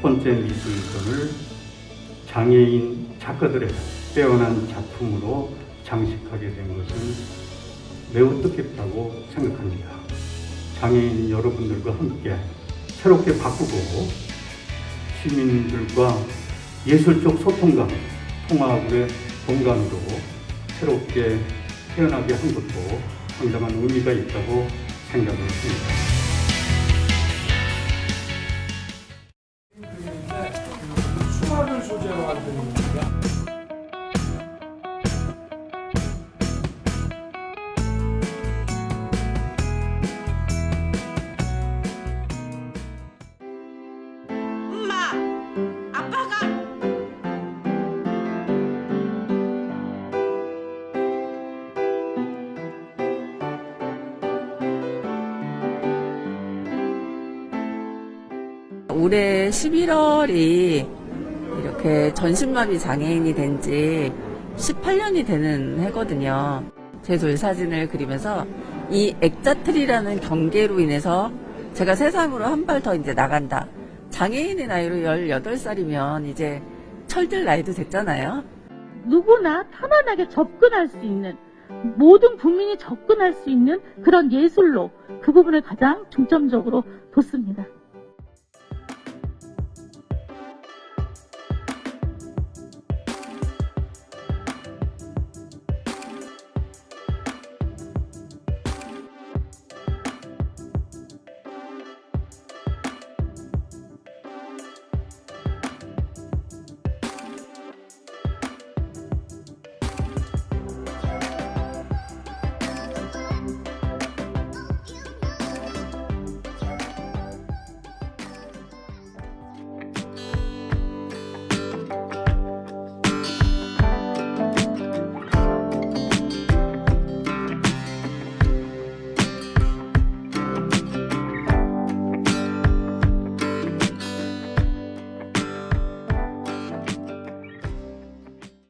번째 미술전을 장애인 작가들의 빼어난 작품으로 장식하게 된 것은 매우 뜻깊다고 생각합니다. 장애인 여러분들과 함께 새롭게 바꾸고 시민들과 예술적 소통과 통합의 공간으로 새롭게 태어나게 한 것도 상당한 의미가 있다고 생각을 합니다. 올해 11월이 이렇게 전신마비 장애인이 된 지 18년이 되는 해거든요. 제 돌사진을 그리면서 이 액자트리라는 경계로 인해서 제가 세상으로 한 발 더 이제 나간다. 장애인의 나이로 18살이면 이제 철들 나이도 됐잖아요. 누구나 편안하게 접근할 수 있는 모든 국민이 접근할 수 있는 그런 예술로 그 부분을 가장 중점적으로 뒀습니다.